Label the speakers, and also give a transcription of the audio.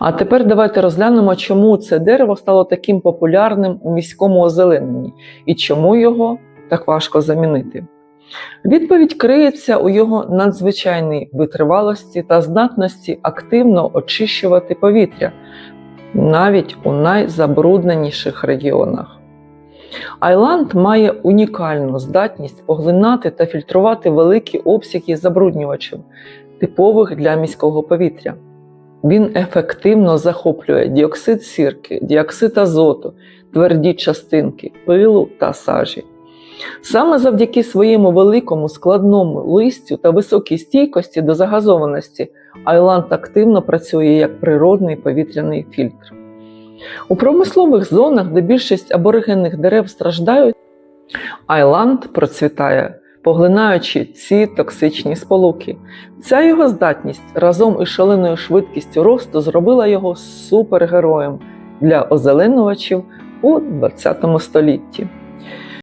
Speaker 1: А тепер давайте розглянемо, чому це дерево стало таким популярним у міському озелененні і чому його так важко замінити. Відповідь криється у його надзвичайній витривалості та здатності активно очищувати повітря навіть у найзабрудненіших регіонах. Айланд має унікальну здатність поглинати та фільтрувати великі обсяги забруднювачів, типових для міського повітря. Він ефективно захоплює діоксид сірки, діоксид азоту, тверді частинки, пилу та сажі. Саме завдяки своєму великому складному листю та високій стійкості до загазованості Айланд активно працює як природний повітряний фільтр. У промислових зонах, де більшість аборигенних дерев страждають, Айланд процвітає, поглинаючи ці токсичні сполуки. Ця його здатність разом із шаленою швидкістю росту зробила його супергероєм для озеленувачів у ХХ столітті.